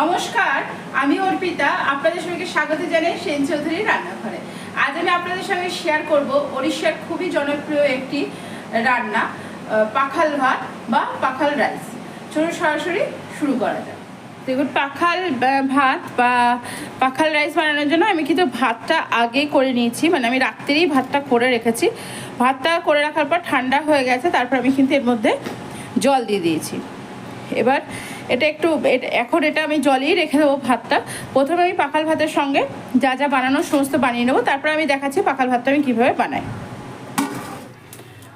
নমস্কার, আমি অর্পিতা, আপনাদের সবাইকে স্বাগত জানাই সেন চৌধুরী রান্নাঘরে। আজ আমি আপনাদের সঙ্গে শেয়ার করব ওড়িশার খুবই জনপ্রিয় একটি রান্না পাখাল ভাত বা পাখাল রাইস চলুন সরাসরি শুরু করা যাক। দেখুন, পাখাল ভাত বা পাখাল রাইস বানানোর জন্য আমি কিন্তু ভাতটা আগে করে নিয়েছি মানে আমি রাত্রেই ভাতটা করে রেখেছি। ভাতটা করে রাখার পর ঠান্ডা হয়ে গেছে, তারপর আমি কিন্তু এর মধ্যে জল দিয়ে দিয়েছি। এবার এটা একটু এখন এটা আমি জলেই রেখে দেবো ভাতটা। প্রথমে আমি পাকাল ভাতের সঙ্গে যা যা বানানোর সমস্ত বানিয়ে নেব, তারপর আমি দেখাচ্ছি পাকাল ভাতটা আমি কীভাবে বানাই।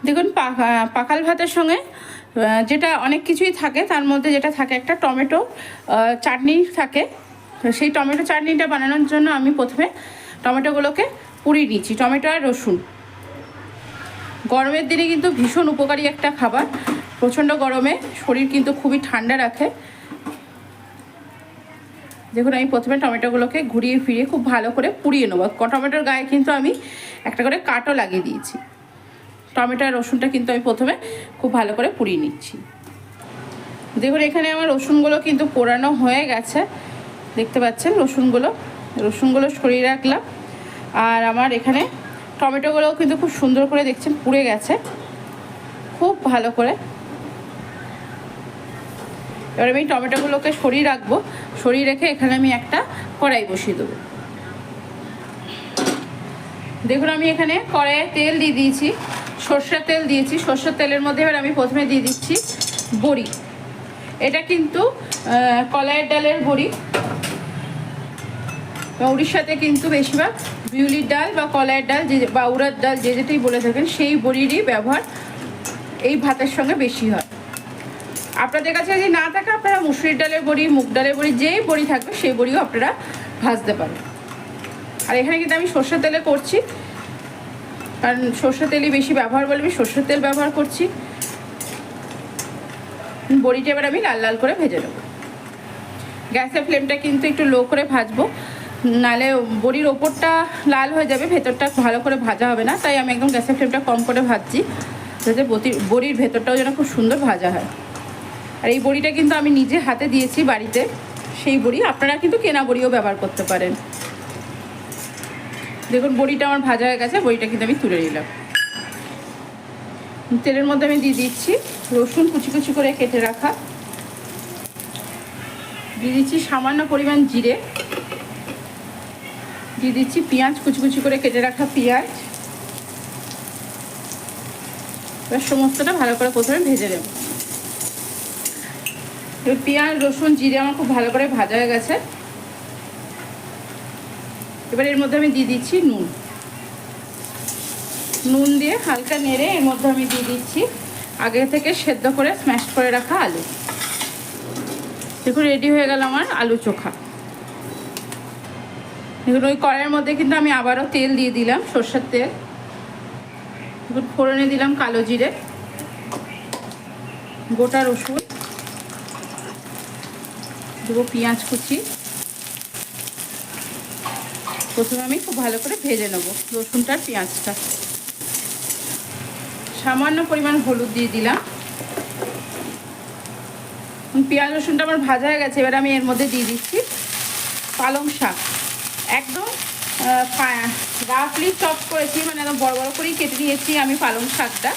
দেখুন, পা- পাখাল ভাতের সঙ্গে যেটা অনেক কিছুই থাকে, তার মধ্যে যেটা থাকে একটা টমেটো চাটনি থাকে। সেই টমেটো চাটনিটা বানানোর জন্য আমি প্রথমে টমেটোগুলোকে পুড়িয়ে নিচ্ছি টমেটো আর রসুন। গরমের দিনে কিন্তু ভীষণ উপকারী একটা খাবার। প্রচণ্ড গরমে, শরীর কিন্তু খুবই ঠান্ডা রাখে। দেখুন, আমি প্রথমে টমেটোগুলোকে ঘুরিয়ে ফিরিয়ে খুব ভালো করে পুড়িয়ে নেব। টমেটোর গায়ে কিন্তু আমি একটা করে কাটও লাগিয়ে দিয়েছি। টমেটো আর রসুনটা কিন্তু আমি প্রথমে খুব ভালো করে পুড়িয়ে নিচ্ছি। দেখুন, এখানে আমার রসুনগুলো কিন্তু পোড়ানো হয়ে গেছে। দেখতে পাচ্ছেন রসুনগুলো? রসুনগুলো সরিয়ে রাখলাম। আর আমার এখানে টমেটোগুলোও কিন্তু খুব সুন্দর করে দেখছেন পুড়ে গেছে। খুব ভালো করে এবার আমি টমেটোগুলোকে সরিয়ে রাখব। সরিয়ে রেখে এখানে আমি একটা কড়াই বসিয়ে দেবো। দেখুন, আমি এখানে কড়াইয়ে তেল দিয়ে দিয়েছি, সর্ষের তেল দিয়েছি। সর্ষের তেলের মধ্যে এবার আমি প্রথমে দিয়ে দিচ্ছি বড়ি। এটা কিন্তু কলাইয়ের ডালের বড়ি। উড়িষ্যাতে কিন্তু বেশিরভাগ বিউলির ডাল বা কলাইয়ের ডাল যে বা উড়ার ডাল, যে যেটাই বলে থাকেন, সেই বড়িরই ব্যবহার এই ভাতের সঙ্গে বেশি হয়। আপনাদের কাছে যদি না থাকে, আপনারা মুসুরির ডালের বড়ি, মুগ ডালের বড়ি, যেই বড়ি থাকবে, সেই বড়িও আপনারা ভাজতে পারেন। আর এখানে কিন্তু আমি সর্ষের তেলে করছি। কারণ সর্ষের তেলই বেশি ব্যবহার বলে আমি সর্ষের তেল ব্যবহার করছি। বড়িটা এবার আমি লাল লাল করে ভেজে নেব। গ্যাসের ফ্লেমটা কিন্তু একটু লো করে ভাজবো। নালে বড়ির ওপরটা লাল হয়ে যাবে, ভেতরটা ভালো করে ভাজা হবে না। তাই আমি একদম গ্যাসের ফ্লেমটা কম করে ভাজছি। যাতে বড়ির ভেতরটাও যেন খুব সুন্দর ভাজা হয়। আর এই বড়িটা কিন্তু আমি নিজে হাতে দিয়েছি বাড়িতে। সেই বড়ি আপনারা কিন্তু কেনা বড়িও ব্যবহার করতে পারেন। দেখুন, বড়িটা আমার ভাজা হয়ে গেছে, বড়িটা কিন্তু আমি তুলে নিলাম। তেলের মধ্যে আমি দিয়ে দিচ্ছি রসুন কুচি কুচি করে কেটে রাখা। দিয়ে দিচ্ছি সামান্য পরিমাণ জিরে। দিয়ে দিচ্ছি পেঁয়াজ কুচি কুচি করে কেটে রাখা পেঁয়াজ। এবার সমস্তটা ভালো করে প্রথমে ভেজে এবার পেঁয়াজ, রসুন, জিরে আমার খুব ভালো করে ভাজা হয়ে গেছে। এবার এর মধ্যে আমি দিয়ে দিচ্ছি নুন। নুন দিয়ে হালকা নেড়ে এর মধ্যে আমি দিয়ে দিচ্ছি আগে থেকে সেদ্ধ করে স্ম্যাশ করে রাখা আলু। দেখুন রেডি হয়ে গেল আমার আলু চোখা। দেখুন, ওই কড়াইয়ের মধ্যে কিন্তু আমি আবারও তেল দিয়ে দিলাম, সর্ষের তেল। দেখুন, ফোড়নে দিলাম কালো জিরে, গোটা রসুন। দেবো পেঁয়াজ কুচি। প্রথমে আমি খুব ভালো করে ভেজে নেব রসুনটার পেঁয়াজটা। সামান্য পরিমাণ হলুদ দিয়ে দিলাম। পেঁয়াজ রসুনটা আমার ভাজা হয়ে গেছে, এবার আমি এর মধ্যে দিয়ে দিচ্ছি পালং শাক। একদম রাফলি চপ করেছি মানে একদম বড় বড় করেই কেটে দিয়েছি আমি পালং শাকটা।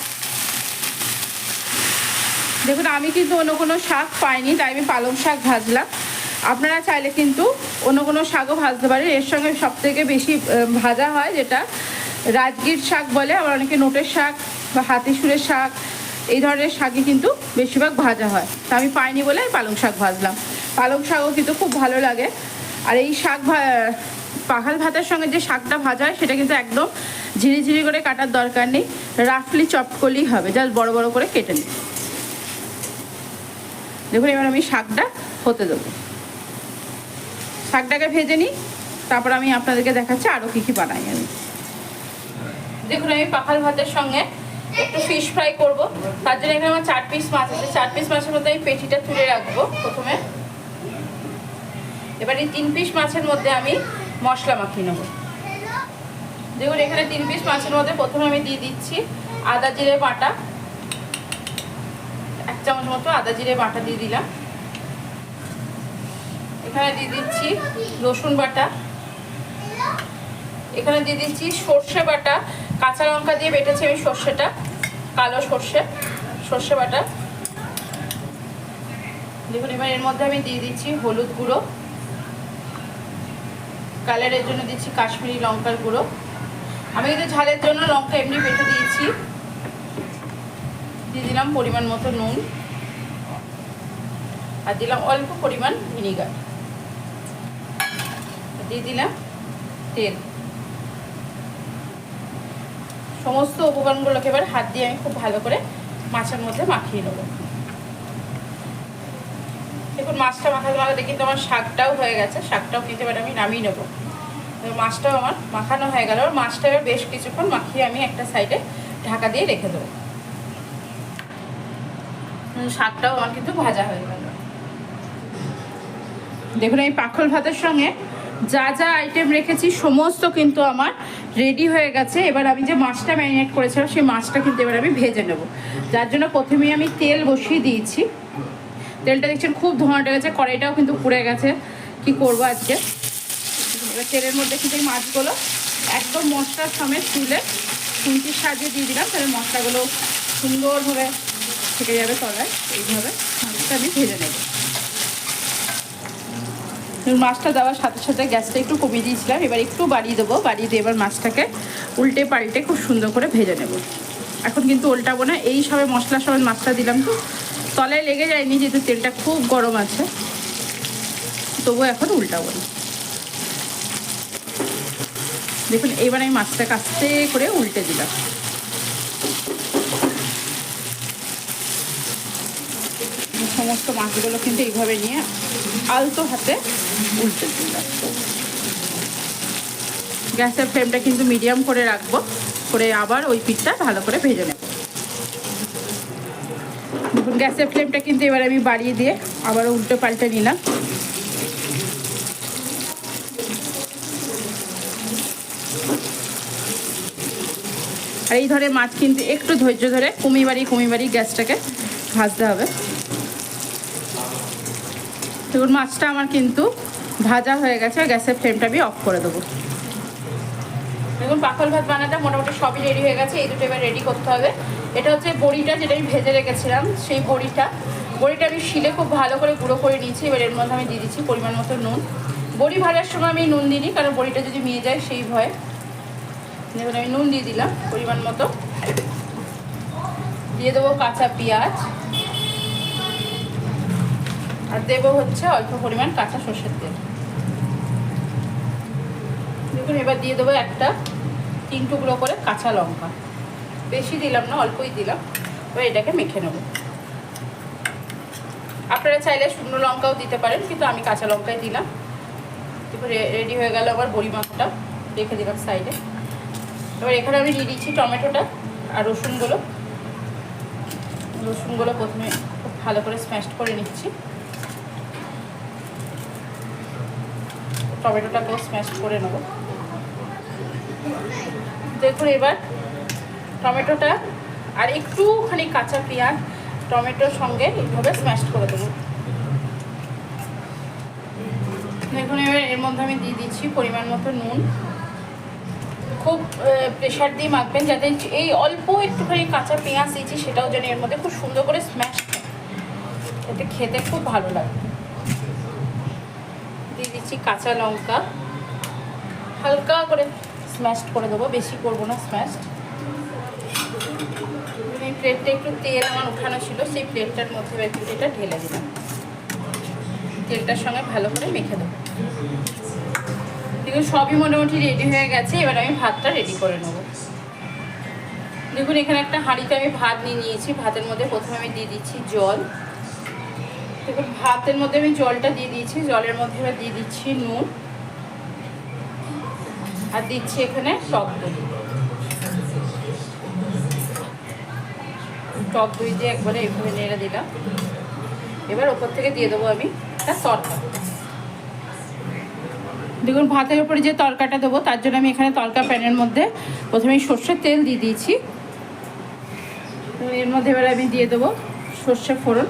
দেখুন, আমি কিন্তু অন্য কোনো শাক পাইনি, তাই আমি পালং শাক ভাজলাম। আপনারা চাইলে কিন্তু অন্য কোনো শাকও ভাজতে পারেন। এর সঙ্গে সবথেকে বেশি ভাজা হয় যেটা রাজগীর শাক বলে, আবার অনেকে নোটের শাক বা হাতিসুরের শাক, এই ধরনের শাকই কিন্তু বেশিরভাগ ভাজা হয়। তা আমি পাইনি বলে পালং শাক ভাজলাম। পালং শাকও কিন্তু খুব ভালো লাগে। আর এই শাক পাখাল ভাতের সঙ্গে যে শাকটা ভাজা হয়, সেটা কিন্তু একদম ঝিরিঝিরি করে কাটার দরকার নেই। রাফলি চপ করলেই হবে, জাস্ট বড় বড় করে কেটে নিই দেখুন, এবার আমি শাকটা হতে দেবো। শাকটাকে ভেজে নিই, তারপর আমি আপনাদেরকে দেখাচ্ছি আরও কী কী বানাই আমি। দেখুন, আমি পাখাল ভাতের সঙ্গে একটু ফিশ ফ্রাই করব। তার জন্য এখানে আমার চার পিস মাছ আছে। চার পিস মাছের মধ্যে আমি পেটিটা তুলে রাখব প্রথমে। এবার এই তিন পিস মাছের মধ্যে আমি মশলা মাখিয়ে নেব। দেখুন, এখানে তিন পিস মাছের মধ্যে প্রথমে আমি দিয়ে দিচ্ছি আদা জিরে বাটা। এক চামচ মতো আদা জিরে বাটা দিয়ে দিলাম। এখানে দিয়ে দিচ্ছি রসুন বাটা। এখানে দিয়ে দিচ্ছি সর্ষে বাটা। কাঁচা লঙ্কা দিয়ে বেটেছি আমি সর্ষেটা, কালো সর্ষে সর্ষে বাটা। দেখুন, এবার এর মধ্যে আমি দিয়ে দিচ্ছি হলুদ গুঁড়ো। কালারের জন্য দিচ্ছি কাশ্মীরি লঙ্কার গুঁড়ো। আমি কিন্তু ঝালের জন্য লঙ্কা এমনি বেটে দিয়েছি। দিয়ে দিলাম পরিমাণ মতো নুন। আর দিলাম অল্প পরিমাণ ভিনিগার। দিয়ে দিলাম, তেল। সমস্ত উপকরণগুলোকে এবার হাত দিয়ে আমি খুব ভালো করে মাছের মধ্যে মাখিয়ে নেব। দেখুন, মাছটা মাখাতে মাখাতে কিন্তু আমার শাকটাও হয়ে গেছে, শাকটাও কিন্তু এবার আমি নামিয়ে নেব। মাছটাও আমার মাখানো হয়ে গেল মাছটা এবার বেশ কিছুক্ষণ মাখিয়ে আমি একটা সাইডে ঢাকা দিয়ে রেখে দেবো। শাকটাও আমার কিন্তু ভাজা হয়ে গেল। দেখুন, এই পাখল ভাতের সঙ্গে যা যা আইটেম রেখেছি, সমস্ত কিন্তু আমার রেডি হয়ে গেছে। এবার আমি যে মাছটা ম্যারিনেট করেছিলাম, সেই মাছটা কিন্তু এবার আমি ভেজে নেব। যার জন্য প্রথমেই আমি তেল বসিয়ে দিয়েছি। তেলটা দেখছেন খুব ধোঁয়াটা গেছে কড়াইটাও কিন্তু পুড়ে গেছে। কি করব আজকে? এবার তেলের মধ্যে কিন্তু এই মাছগুলো একদম মশলার সমেত তুলে খুন্তির সাজিয়ে দিয়ে দিলাম, তাহলে মশলাগুলো সুন্দরভাবে থেকে যাবে তলায়। এইভাবে মাছটা আমি ভেজে নেব। মাছটা দেওয়ার সাথে সাথে গ্যাসটা একটু কমিয়ে দিয়েছিলাম। এবার একটু বাড়িয়ে দেবো। বাড়িয়ে দিয়ে এবার মাছটাকে উল্টে পাল্টে খুব সুন্দর করে ভেজে নেব। এখন কিন্তু উল্টাবো না। এই সবে মশলা সমেত মাছটা দিলাম তো। তলায় লেগে যায়নি যেহেতু তেলটা খুব গরম আছে। তবু এখন উল্টাবো না। দেখুন, এবার আমি মাছটাকে আস্তে করে উল্টে দিলাম। সমস্ত মাছগুলো কিন্তু এইভাবে নিয়ে আলতো হাতে উল্টে গ্যাসের ফ্লেমটা কিন্তু মিডিয়াম করে রাখব, করে আবার ওই পিঠটা ভালো করে ভেজে নেব। গ্যাসের ফ্লেমটা কিন্তু এবার আমি বাড়িয়ে দিয়ে আবার উল্টে পাল্টে নিলাম। আর এই ধরে মাছ কিন্তু একটু ধৈর্য ধরে কুমিবাড়ি কুমিবাড়ি গ্যাসটাকে ভাজতে হবে। দেখুন, মাছটা আমার কিন্তু ভাজা হয়ে গেছে, গ্যাসের ফ্লেমটা আমি অফ করে দেবো। দেখুন পাখল ভাত বানাতে মোটামুটি সবই রেডি হয়ে গেছে, এই দুটো এবার রেডি করতে হবে। এটা হচ্ছে বড়িটা যেটা আমি ভেজে রেখেছিলাম, সেই বড়িটা। বড়িটা আমি শিলে খুব ভালো করে গুঁড়ো করে নিয়েছি, এবার এর মধ্যে আমি দিয়ে দিচ্ছি পরিমাণ মতো নুন। বড়ি ভাজার সময় আমি নুন দিইনি, কারণ বড়িটা যদি মিয়ে যায় সেই ভয়ে। দেখুন, আমি নুন দিয়ে দিলাম পরিমাণ মতো। দিয়ে দেবো কাঁচা পেঁয়াজ। আর দেবো হচ্ছে অল্প পরিমাণ কাঁচা সর্ষের তেল। দেখুন, এবার দিয়ে দেবো একটা তিন টুকরো করে কাঁচা লঙ্কা। বেশি দিলাম না, অল্পই দিলাম। এবার এটাকে মেখে নেব। আপনারা চাইলে শুকনো লঙ্কাও দিতে পারেন, কিন্তু আমি কাঁচা লঙ্কাই দিলাম। দেখুন রেডি হয়ে গেল আবার বড়ি মাখাটা রেখে দিলাম সাইডে। এবার এখানে আমি দিয়ে দিচ্ছি টমেটোটা আর রসুনগুলো। রসুনগুলো প্রথমে খুব ভালো করে স্ম্যাশ করে নিচ্ছি। টমেটোটাকেও স্ম্যাশ করে নেব। দেখুন এবার টমেটোটা আর একটুখানি কাঁচা পেঁয়াজ টমেটোর সঙ্গে এইভাবে স্ম্যাশ করে দেবো। দেখুন এবার এর মধ্যে আমি দিয়ে দিচ্ছি পরিমাণ মতো নুন। খুব প্রেশার দিয়ে মাখবেন যাতে এই অল্প একটুখানি কাঁচা পেঁয়াজ দিয়েছি সেটাও যেন এর মধ্যে খুব সুন্দর করে স্ম্যাশ এতে খেতে খুব ভালো লাগবে। দিচ্ছি কাঁচা লঙ্কা। হালকা করে স্ম্যাশ করে দেবো, বেশি করব না স্ম্যাশ এই প্লেটটা একটু তেল আমার উঠানো ছিল, সেই প্লেটটার মধ্যে এটা ঢেলে দিলাম। তেলটার সঙ্গে ভালো করে মেখে দেবো। দেখুন, সবই মোটামুটি রেডি হয়ে গেছে, এবার আমি ভাতটা রেডি করে নেব। দেখুন, এখানে একটা হাঁড়িতে আমি ভাত নিয়ে নিয়েছি, ভাতের মধ্যে প্রথমে আমি দিয়ে দিচ্ছি জল। দেখুন, ভাতের মধ্যে আমি জলটা দিয়ে দিয়েছি, জলের মধ্যে এবার দিয়ে দিচ্ছি নুন। আর দিচ্ছি এখানে টক দই। টক দই দিয়ে একবারে এইভাবে নেড়ে দিলাম। এবার ওপর থেকে দিয়ে দেবো আমি একটা তরকা। দেখুন, ভাতের উপরে যে তরকাটা দেবো, তার জন্য আমি এখানে তরকা প্যানের মধ্যে প্রথমে সর্ষের তেল দিয়ে দিয়েছি। এর মধ্যে এবার আমি দিয়ে দেবো সর্ষে ফোড়ন।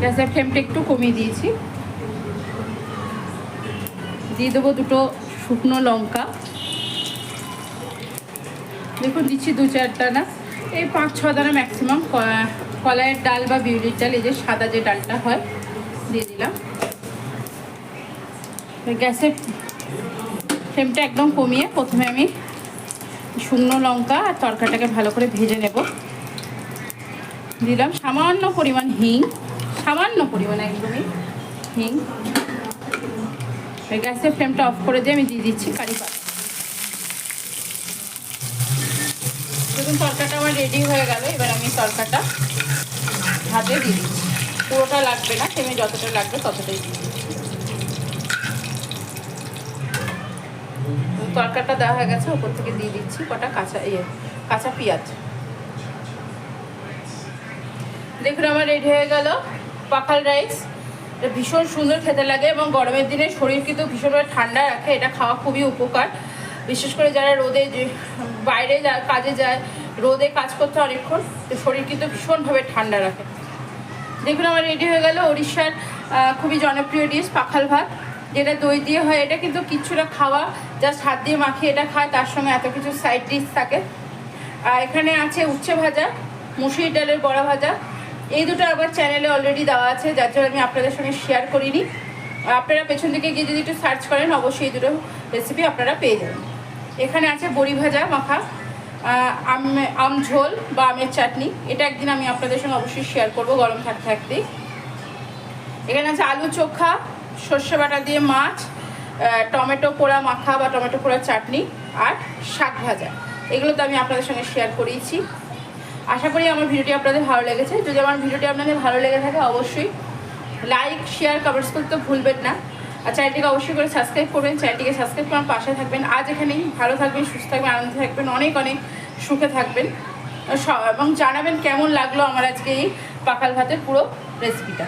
গ্যাসের ফ্লেমটা একটু কমিয়ে দিয়েছি। দিয়ে দেবো দুটো শুকনো লঙ্কা। দেখুন, দিচ্ছি দু চার দানা এই পাঁচ ছ দানা ম্যাক্সিমাম কলাইয়ের ডাল বা বিউলির ডাল, এই যে সাদা যে ডালটা হয়, দিয়ে দিলাম। গ্যাসের ফ্লেমটা একদম কমিয়ে প্রথমে আমি শুকনো লঙ্কা আর তরকাটাকে ভালো করে ভেজে নেব। দিলাম সামান্য পরিমাণ হিং। সামান্য পরিমাণ একদমই হিং। গ্যাসের ফ্লেমটা অফ করে দিয়ে আমি দিয়ে দিচ্ছি কারি পাতা। দেখুন, তরকাটা আমার রেডি হয়ে গেল, এবার আমি তরকাটা হাতে দিয়ে দিচ্ছি। পুরোটা লাগবে না সেমি যতটা লাগবে ততটাই দিয়ে দিচ্ছি। তরকাটা দেওয়া হয়ে গেছে ওপর থেকে দিয়ে দিচ্ছি কটা কাঁচা ইয়ে কাঁচা পেঁয়াজ। দেখুন, আমার রেডি হয়ে গেল। পাখাল রাইস এটা ভীষণ সুন্দর খেতে লাগে এবং গরমের দিনে শরীর কিন্তু ভীষণভাবে ঠান্ডা রাখে, এটা খাওয়া খুবই উপকার। বিশেষ করে যারা রোদে বাইরে কাজে যায়, রোদে কাজ করতে অনেকক্ষণ, তো শরীর কিন্তু ভীষণভাবে ঠান্ডা রাখে। দেখুন, আমার রেডি হয়ে গেল উড়িষ্যার খুবই জনপ্রিয় ডিশ পাখাল ভাত, যেটা দই দিয়ে হয়, এটা কিন্তু কিচ্ছুটা খাওয়া জাস্ট হাত দিয়ে মাখিয়ে এটা খায়, তার সঙ্গে এত কিছু সাইড ডিশ থাকে। আর এখানে আছে উচ্ছে ভাজা মুসুরি ডালের বড়া ভাজা এই দুটো আবার চ্যানেলে অলরেডি দেওয়া আছে, যার জন্য আমি আপনাদের সঙ্গে শেয়ার করিনি। আপনারা পেছন দিকে গিয়ে যদি একটু সার্চ করেন, অবশ্যই এই দুটো রেসিপি আপনারা পেয়ে যাবেন। এখানে আছে বড়ি ভাজা মাখা আম আম ঝোল বা আমের চাটনি। এটা একদিন আমি আপনাদের সঙ্গে অবশ্যই শেয়ার করব গরম থাকতে থাকতেই এখানে আছে আলু চোখা, সর্ষে বাটা দিয়ে মাছ টমেটো পোড়া মাখা বা টমেটো পোড়া চাটনি আর শাক ভাজা। এগুলো তো আমি আপনাদের সঙ্গে শেয়ার করিয়েছি আশা করি আমার ভিডিওটি আপনাদের ভালো লেগেছে। যদি আমার ভিডিওটি আপনাদের ভালো লেগে থাকে, অবশ্যই লাইক শেয়ার কমেন্টস করতে ভুলবেন না। আর চ্যানেলটিকে অবশ্যই করে সাবস্ক্রাইব করবেন। চ্যানেলটিকে সাবস্ক্রাইব করার পাশে থাকবেন। আজ এখানেই ভালো থাকবেন, সুস্থ থাকবেন, আনন্দে থাকবেন, অনেক অনেক সুখে থাকবেন। এবং জানাবেন কেমন লাগল আমার আজকে এই পাকাল ভাতের পুরো রেসিপিটা